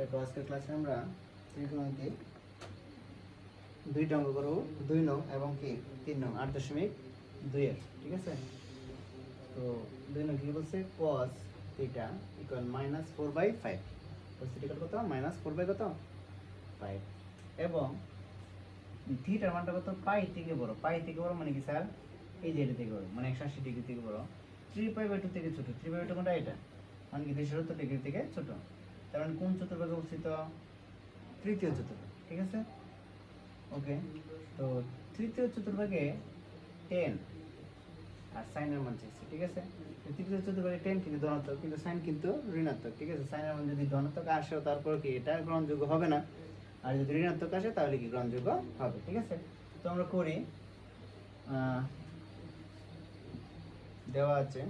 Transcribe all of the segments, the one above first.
দেখো আজকের ক্লাসে আমরা ত্রিকোণমিতি দুইটা অঙ্ক করব। দুই নং এবং কি? তিন নং, আট দশমিক দুইয়ের ঠিক আছে? তো দুই নং কি বলছে? Cos theta equal minus four by five cos theta কত? মাইনাস ফোর বাই কত? ফাইভ এবং থিটার মানটা কত? পাই থেকে বড়। পাই থেকে বড় মানে কি, স্যার? এই যে এটা থেকে বড় মানে একশো আশি ডিগ্রি থেকে বড়। থ্রি পাই বাই টু থেকে ছোটো। থ্রি বাই টু কোনটা এটা? মানে কি দুইশো সত্তর ডিগ্রি থেকে ছোট। তার মানে কোন চতুর্ভাগে অবস্থিত? তৃতীয় চতুর্ভাগ, ঠিক আছে? ওকে তো তৃতীয় চতুর্ভাগে টেন আর সাইনের মান চাইছে, ঠিক আছে? তৃতীয় চতুর্ভাগে টেন কিন্তু ধনাত্মক, কিন্তু সাইন কিন্তু ঋণাত্মক, ঠিক আছে? সাইনের মান যদি ধনাত্মক আসে, তারপর কি এটা গ্রহণযোগ্য হবে না? আর যদি ঋণাত্মক আসে, তাহলে কি গ্রহণযোগ্য হবে, ঠিক আছে? তো আমরা করি দেওয়া আছে।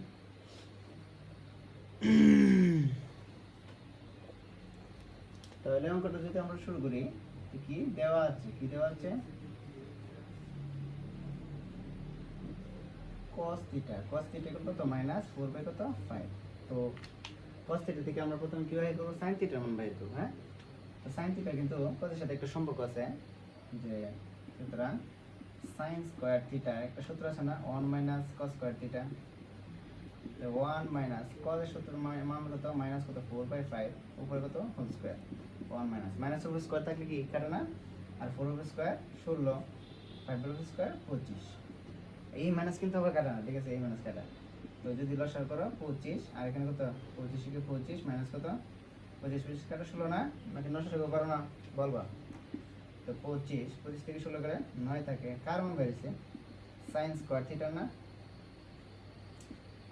তাহলে অঙ্কটা যদি আমরা শুরু করি কি দেওয়া আছে, কি দেওয়া আছে? cos থিটা cos থিটা কত? মাইনাস ফোর বাই কত? ফাইভ তো cos থিটা থেকে আমরা প্রথমে কি বাই করব? sin থিটার মান বাই করব হ্যাঁ? তো sin থিটা কিন্তু কদের সাথে একটা সম্পর্ক আছে, যে সুতরাং sin স্কয়ার থিটা একটা সূত্র আছে না? One minus cos square theta one minus কজের সূত্র মা- মান কত? মাইনাস কত? ফোর বাই ফাইভ উপরে কত? Whole square one minus minus উপর স্কোয়ার থাকলে কি কাটে না? আর ফোর উপর স্কোয়ার ষোলো। ফাইভ উপর স্কোয়ার পঁচিশ। এই মাইনাস কিন্তু আবার কাটা না, ঠিক আছে? এই মাইনাস কাটা। তো যদি লসার করো, পঁচিশ। আর এখানে কত? পঁচিশ থেকে পঁচিশ মাইনাস কত? পঁচিশ পঁচিশ কাটা ষোলো না? নাকি নশো টাকা করো না? বলবা। তো পঁচিশ পঁচিশ থেকে ষোলো করে নয় থাকে। কার মান বেড়েছে? সাইন স্কোয়ার থিটার না?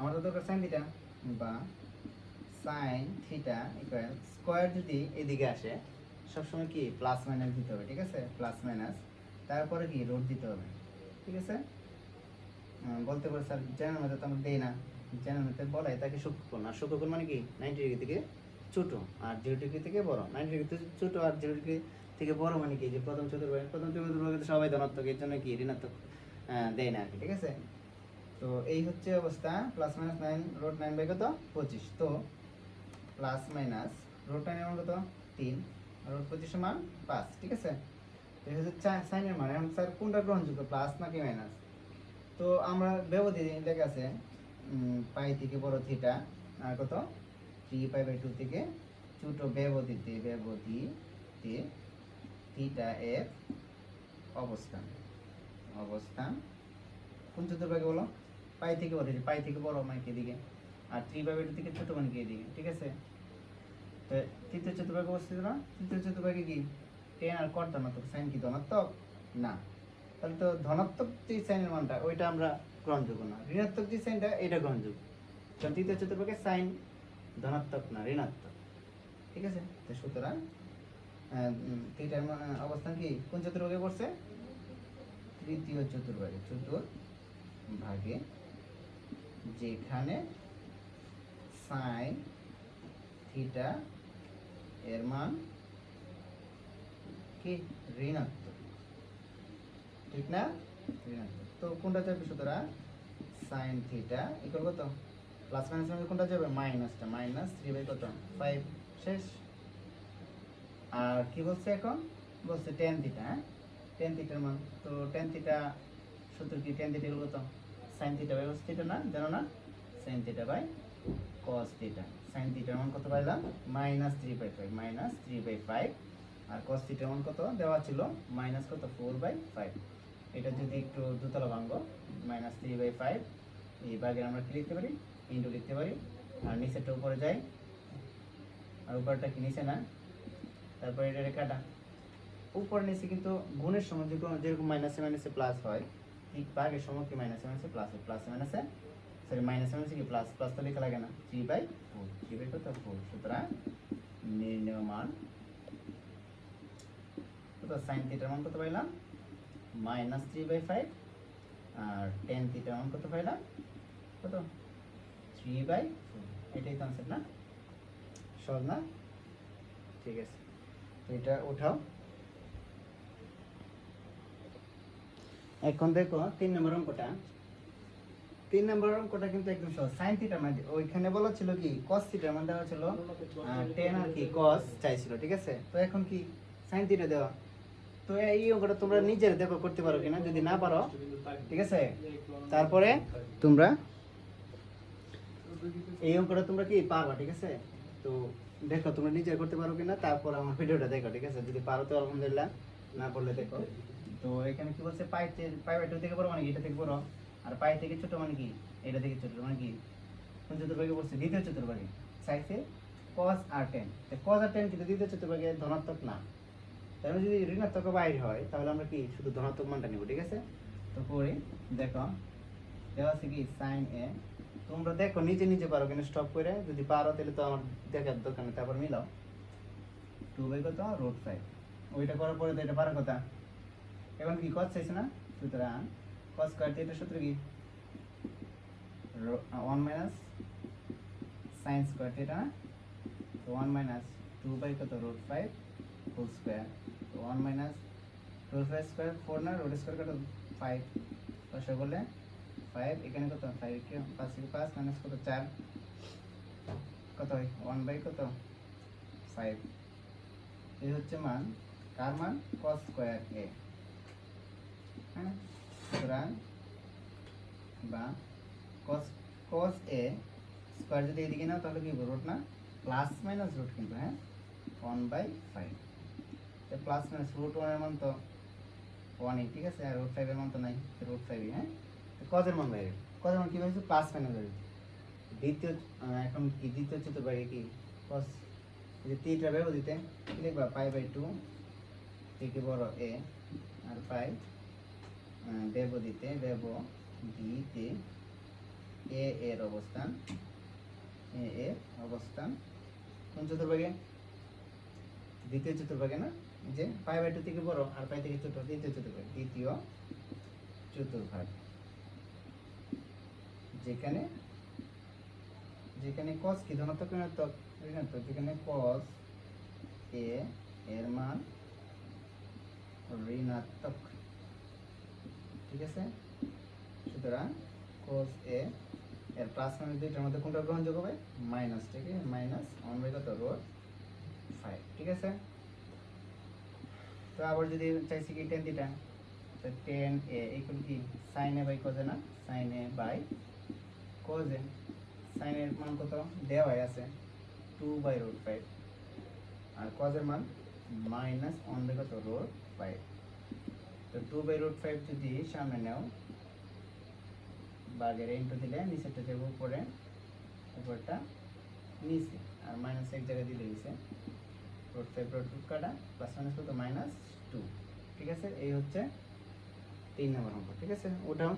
আমাদের দরকার সাইন থিটা বা সাইন থিটা ইকুয়াল স্কোয়ার যদি এদিকে আসে, সবসময় কি প্লাস মাইনাস দিতে হবে, ঠিক আছে? প্লাস মাইনাস তারপরে কি রোড দিতে হবে, ঠিক আছে? বলতে পারে স্যার জেনারেল মেথড তো আমরা দেই না। জেনারেল মেথড বলে তাকে সূক্ষ্মকোণ আর সূক্ষ্মকোণ মানে কি? নাইনটি ডিগ্রি থেকে ছোট, আর জিরো ডিগ্রি থেকে বড়। নাইনটি ডিগ্রি থেকে ছোট আর জিরো ডিগ্রি থেকে বড় মানে কি? যে প্রথম চতুর্ভাগ প্রথম চতুর্ভাগে সবাই ধনাত্মক, এর জন্য কি ঋণাত্মক দেয় না আর কি, ঠিক আছে? তো এই হচ্ছে অবস্থা plus minus nine root nine by কত? পঁচিশ। তো প্লাস মাইনাস রোড নাইন মান কত? তিন। রোড পঁচিশের মান পাঁচ, ঠিক আছে? তো হচ্ছে সাইনের মান। এখন স্যার কোনটা গ্রহণযোগ্য প্লাস নাকি মাইনাস তো আমরা ব্যবধি লেখা আছে পাই থেকে বড় থিটা আর কত? থ্রি পাই বাই টু থেকে ছোট ব্যবধিতে ব্যবধিতে থিটা এর অবস্থান। অবস্থান কোন চতুর্ভাগে বলো? পাই থেকে বড় এই পাই থেকে বড় মানে কি দিকে আর থ্রি বাই টু থেকে ছোট মানে কি এদিকে, ঠিক আছে? তো তৃতীয় চতুর্ভাগে অবস্থিত না? তৃতীয় চতুর্ভাগে কি? টেন আর কট ধনাত্মক সাইন কি ধনাত্মক? না। তাহলে তো ধনাত্মক যে সাইনের মানটা, ওইটা আমরা গ্রহণযোগ্য না। ঋণাত্মক যে সাইনটা এটা গ্রহণযোগ্য। কারণ তৃতীয় চতুর্ভাগে সাইন ধনাত্মক না, ঋণাত্মক। ঠিক আছে? তো সুতরাং থিটার অবস্থান কি? কোন চতুর্ভাগে পড়ছে? তৃতীয় চতুর্ভাগে চতুর্ভাগে যেখানে সাইন থিটা এর মান কি? ঋণাত্মক। ঠিক না? ঋণাত্মক। তো কোনটা যাবে সুতরাং? সাইন থিটা ইকুয়াল কত? প্লাস মাইনাস মানে কোনটা যাবে মাইনাসটা মাইনাস থ্রি বাই কত? ফাইভ শেষ। আর কি বলছে এখন? বলছে টেন থিটা হ্যাঁ? টেন থিটার মান। তো টেন থিটা সূত্র কি? টেন থিটা কত? সাইন থিটা বাই কস না, জানো না? Sine theta by cos theta sine থিটার মান কত পাইলাম? Minus three by five minus three by five R cos থিটার মান কত? দেওয়া ছিল মাইনাস কত? ফোর বাই ফাইভ এটা যদি একটু দুতলা ভাঙবো মাইনাস থ্রি বাই ফাইভ এই বাগের আমরা কি লিখতে পারি? ইন্টু লিখতে পারি। আর নিচেরটা উপরে যাই। আর উপরটা কি নিচে না? তারপরে এটা রেখাটা উপর নিচে কিন্তু গুণের সময় যেরকম মাইনাসে মাইনাসে প্লাস হয় ঠিক ভাগের সময় কি মাইনাসে মাইনাসে প্লাস প্লাসে মাইনাসে সরি মাইনাসে মাইনাসে কি? প্লাস প্লাস তো লেখা লাগে না। Three by four three by কত ফোর সুতরাং নির্ণয় মান কত? সাইন থিটার মান কত পাইলাম? মাইনাস থ্রি বাই ফাইভ আর টেন থিটার মান কত পাইলাম? কত? থ্রি বাই ফোর এটাই তো আনসার না? সহজ না? ঠিক আছে। এটা উঠাও। এখন দেখো, তিন নম্বর অঙ্কটা। তিন নম্বর অঙ্কটা কিন্তু একদম সহজ। সাইন থিটার মানে ওইখানে বলা ছিল কি? কস থিটার মানে দেওয়া ছিল টেন আর কি কস চাইছিল, ঠিক আছে? তো এখন কি? সাইন থিটা দেওয়া। তো এই অঙ্কটা তোমরা নিজের দেখো, করতে পারো কিনা, যদি না পারো, ঠিক আছে? তারপরে তোমরা এই অঙ্কটা তোমরা কি পারবা ঠিক আছে? তো দেখো, তোমরা নিজে করতে পারো কিনা, তারপর আমার ভিডিওটা দেখো, ঠিক আছে? যদি পারো তো আলহামদুলিল্লাহ, না করলে দেখো। তো এখানে কি বলছে? তে- পাই থেকে বড় মানে কি? এটা থেকে বড় আর পাই থেকে ছোট মানে কি? এটা থেকে ছোট মানে কি? চতুর্ভাগে বলছে দ্বিতীয় চতুর্ভাগে। চাইছে cos আর টেন cos আর টেন কিন্তু দ্বিতীয় চতুর্ভাগে ধনাত্মক না। তাহলে যদি ঋণাত্মক বাইরে হয়, তাহলে আমরা কি শুধু ধনাত্মক মানটা নিব, ঠিক আছে? তো পরে দেখো। দেওয়া আছে কি? সাইন এ তোমরা দেখো নিজে নিজে পারো কিনা স্টপ করে। যদি পারো, তাহলে তো আমার দেখার দরকার নেই, তারপর মিলাও। টু বাই কত? রোড ফাইভ ওইটা করার পরে তো এটা পারার কথা। এখন কি কস চাইছে না? সুতরাং কস স্কোয়ার থিটার সূত্র কি? One minus sine square theta না তো ওয়ান মাইনাস টু বাই কত? রোড ফাইভ হোল স্কোয়ার তো one minus root five square four না? রোড স্কোয়ার কত? ফাইভ দশে বললে ফাইভ এখানে কত? ফাইভ কি পাঁচ থেকে পাঁচ মাইনাস কত? চার। কত হয়? ওয়ান বাই কত? ফাইভ এই হচ্ছে মান। কার মান? কস স্কোয়ার এ হ্যাঁ সুতরাং বা কস কস এ স্কোয়ার যদি এদিকে নাও, তাহলে কি রুট না? প্লাস মাইনাস রুট কিন্তু হ্যাঁ? One by five plus minus root ওয়ানের মান তো ওয়ানই ঠিক আছে? আর রুট ফাইভের মান তো নাই রুট ফাইভই হ্যাঁ? কজের মান বাইরে কজের মান কি হয়েছে প্লাস মাইনাস বাইরে দ্বিতীয় এখন কি দ্বিতীয় চতুর্ভাগে কি? কস যে তিনটা ব্যবহার দিতে, কি লিখবা? পাই বাই টু থেকে বড় এ আর পাই দিতে দেব দিতে এ এর অবস্থান, এ এর অবস্থান, কোন চতুর্ভাগে? দ্বিতীয় চতুর্ভাগে না? যে পাই বাই টু থেকে বড় আর পাই থেকে ছোট, দ্বিতীয় চতুর্ভাগ দ্বিতীয় চতুর্ভাগ। যেখানে যেখানে cos কি? ধনাত্মক ঋণাত্মক ঋণাত্মক। যেখানে cos এ, এর মান ঋণাত্মক। ঠিক আছে? সুতরাং cos এ এর প্লাস মাইনাস দুইটার মধ্যে কোনটা গ্রহণযোগ্য হবে? মাইনাস ঠিক আছে? মাইনাস ওয়ান বাই কত? রোড ফাইভ ঠিক আছে? তো আবার যদি চাইছি কি টেন দিটা তো টেন এ ইকুয়াল কি? সাইন এ বাই কজে না? সাইন এ বাই কজে সাইনের মান কত? দেওয়াই আছে টু বাই রুট ফাইভ আর কজের মান মাইনাস ওয়ান বাই কত? রুট ফাইভ তো টু বাই রুট ফাইভ যদি সামনে নেও, বাগের ইন্টু দিলে নিচেরটা যাব উপরে, উপরটা নিচে, আর মাইনাস এক জায়গায় দিলে নিচে। রোড ফাইভ রোড রুট কাটা প্লাস মাইনাস কত? মাইনাস টু ঠিক আছে? এই হচ্ছে তিন নম্বর অঙ্ক, ঠিক আছে? ওটাও